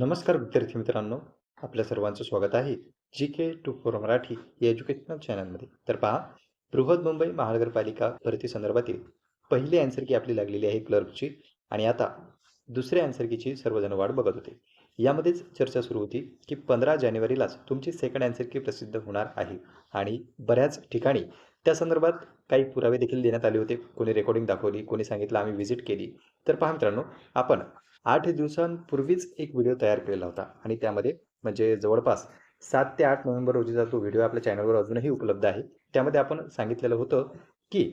नमस्कार विद्यार्थी मित्रांनो. आपल्या सर्वांचं स्वागत आहे G K two four Marathi या एज्युकेशनल चॅनलमध्ये तर पहा बृहद मुंबई महानगरपालिका भरती संदर्भातील पहिली अँसर की आपली लागलेली आहे क्लर्कची आणि आता दुसऱ्या अँसर कीची सर्वजण वाट बघत होते. यामध्येच चर्चा सुरू होती की पंधरा जानेवारीलाच तुमची सेकंड अँसर की प्रसिद्ध होणार आहे. आणि बऱ्याच ठिकाणी त्या संदर्भात काही पुरावे देखील देण्यात आले होते. कोणी रेकॉर्डिंग दाखवली कोणी सांगितलं आम्ही व्हिजिट केली. तर पहा मित्रांनो आपण आठ दिवसांपूर्वीच एक व्हिडिओ तयार केलेला होता. आणि त्यामध्ये म्हणजे जवळपास सात ते आठ नोव्हेंबर रोजीचा तो व्हिडिओ आपल्या चॅनलवर अजूनही उपलब्ध आहे. त्यामध्ये आपण सांगितलेलं होतं की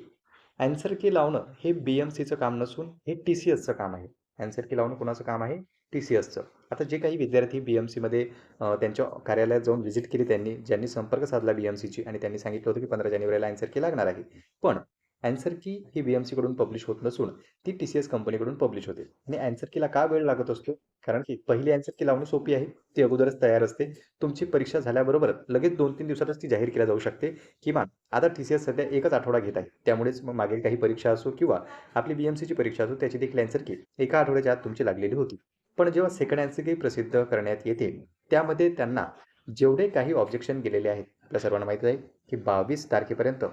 अँसर की लावणं हे बी एम सीचं काम नसून हे टी सी एसचं काम आहे. अँसर की लावणं कोणाचं काम आहे? टी सी एसचं आता जे काही विद्यार्थी बी एम सीमध्ये त्यांच्या कार्यालयात जाऊन व्हिजिट केली त्यांनी ज्यांनी संपर्क साधला बी एम सीची आणि त्यांनी सांगितलं होतं की पंधरा जानेवारीला अँसर की लागणार आहे. पण अँसर की ही बी एम सीकडून पब्लिश होत नसून ती टी सी एस कंपनीकडून पब्लिश होते. आणि अँसर कीला का वेळ लागत असतो? कारण की पहिली अँसर की लावणं सोपी आहे ती अगोदरच तयार असते. तुमची परीक्षा झाल्याबरोबर लगेच दोन तीन दिवसातच ती जाहीर केल्या जाऊ शकते. किमान आता टी सी एस सध्या एकच आठवडा घेत आहे. त्यामुळेच मग मागील काही परीक्षा असो किंवा आपली बी एम सीची परीक्षा असो त्याची देखील अँसर की एका आठवड्याच्या आत तुमची लागलेली होती. पण जेव्हा सेकंड अँसर की प्रसिद्ध करण्यात येते त्यामध्ये त्यांना जेवढे काही ऑब्जेक्शन गेलेले आहेत आपल्या सर्वांना माहिती आहे की बावीस तारखेपर्यंत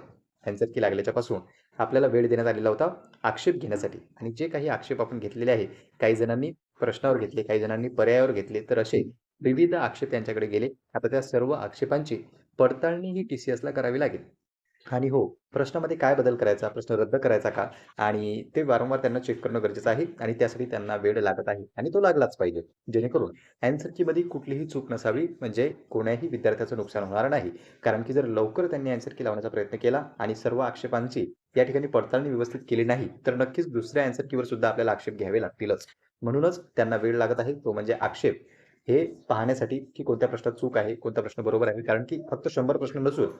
अँसर की लागल्याच्यापासून आपल्याला वेळ देण्यात आलेला होता आक्षेप घेण्यासाठी. आणि जे काही आक्षेप आपण घेतलेले आहे काही जणांनी प्रश्नावर घेतले काही जणांनी पर्यायावर घेतले तर असे विविध आक्षेप त्यांच्याकडे गेले. आता त्या सर्व आक्षेपांची पडताळणी ही टी सी एसला करावी लागेल. आणि हो प्रश्नामध्ये काय बदल करायचा प्रश्न रद्द करायचा का? आणि ते वारंवार त्यांना चेक करणं गरजेचं आहे आणि त्यासाठी त्यांना वेळ लागत आहे आणि तो लागलाच पाहिजे जेणेकरून अँसरची मध्ये कुठलीही चूक नसावी म्हणजे कोण्याही विद्यार्थ्याचं नुकसान होणार नाही. कारण की जर लवकर त्यांनी अँसर की लावण्याचा प्रयत्न केला आणि सर्व आक्षेपांची या ठिकाणी पडताळणी व्यवस्थित केली नाही तर नक्कीच दुसऱ्या अँसर कीवर सुद्धा आपल्याला आक्षेप घ्यावे लागतीलच. म्हणूनच त्यांना वेळ लागत आहे तो म्हणजे आक्षेप. हे पाहण्यासाठी की कोणत्या प्रश्नात चूक आहे कोणता प्रश्न बरोबर आहे कारण की फक्त शंभर प्रश्न नसून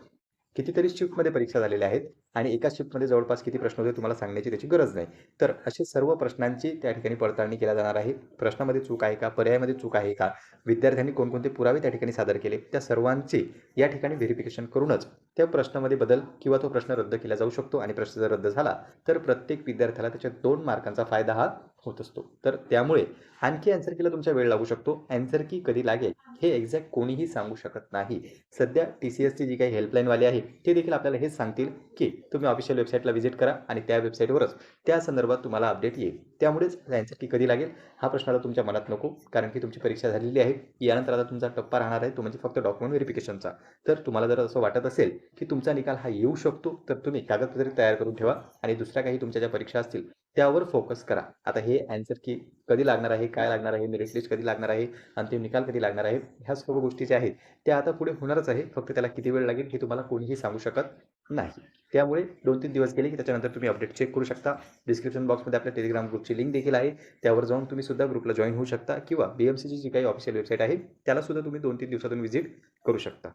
कितीतरी शिफ्टमध्ये परीक्षा झालेल्या आहेत आणि एका शिफ्टमध्ये जवळपास किती प्रश्न होते तुम्हाला सांगण्याची त्याची गरज नाही. तर असे सर्व प्रश्नांची त्या ठिकाणी पडताळणी केल्या जाणार आहे. प्रश्नामध्ये चूक आहे का? पर्यायामध्ये चूक आहे का? विद्यार्थ्यांनी कोणकोणते पुरावे त्या ठिकाणी सादर केले? त्या सर्वांचे या ठिकाणी व्हेरिफिकेशन करूनच त्या प्रश्नामध्ये बदल किंवा तो प्रश्न रद्द केला जाऊ शकतो आणि प्रश्न जर रद्द झाला तर प्रत्येक विद्यार्थ्याला त्याच्या दोन मार्कांचा फायदा हा होत असतो. तर त्यामुळे आणखी अँसर कीला तुमचा वेळ लागू शकतो. अँसर की कधी लागेल हे एक्झॅक्ट कोणीही सांगू शकत नाही. सध्या टी सी एसची जी काही हेल्पलाईनवाले आहे ते देखील आपल्याला हे सांगतील की तुम्ही ऑफिशियल वेबसाईटला व्हिजिट करा आणि त्या वेबसाईटवरच त्या संदर्भात तुम्हाला अपडेट येईल. त्यामुळेच अँसर की कधी लागेल हा प्रश्न आता तुमच्या मनात नको कारण की तुमची परीक्षा झालेली आहे. यानंतर आता तुमचा टप्पा राहणार आहे तो म्हणजे फक्त डॉक्युमेंट व्हेरिफिकेशनचा तर तुम्हाला जर असं वाटत असेल की तुमचा निकाल हा येऊ शकतो तर तुम्ही कागदपत्रे तयार करून ठेवा आणि दुसऱ्या काही तुमच्या ज्या परीक्षा असतील त्यावर फोकस करा. आता हे अँसर की कधी लागणार आहे काय लागणार आहे मेरिट लिस्ट कधी लागणार आहे अंतिम निकाल कधी लागणार आहे ह्या सर्व गोष्टी ज्या आहेत त्या आता पुढे होणारच आहे फक्त त्याला किती वेळ लागेल हे तुम्हाला कोणीही सांगू शकत नाही. त्यामुळे दोन तीन दिवस गेले की त्याच्यानंतर तुम्ही अपडेट चेक करू शकता. डिस्क्रिप्शन बॉक्समध्ये आपल्या टेलिग्राम ग्रुपची लिंक देखील आहे. त्यावर जाऊन तुम्ही सुद्धा ग्रुपला जॉईन होऊ शकता किंवा बी जी काही ऑफिशियल वेबसाईट आहे त्याला सुद्धा तुम्ही दोन तीन दिवसातून व्हिजिट करू शकता.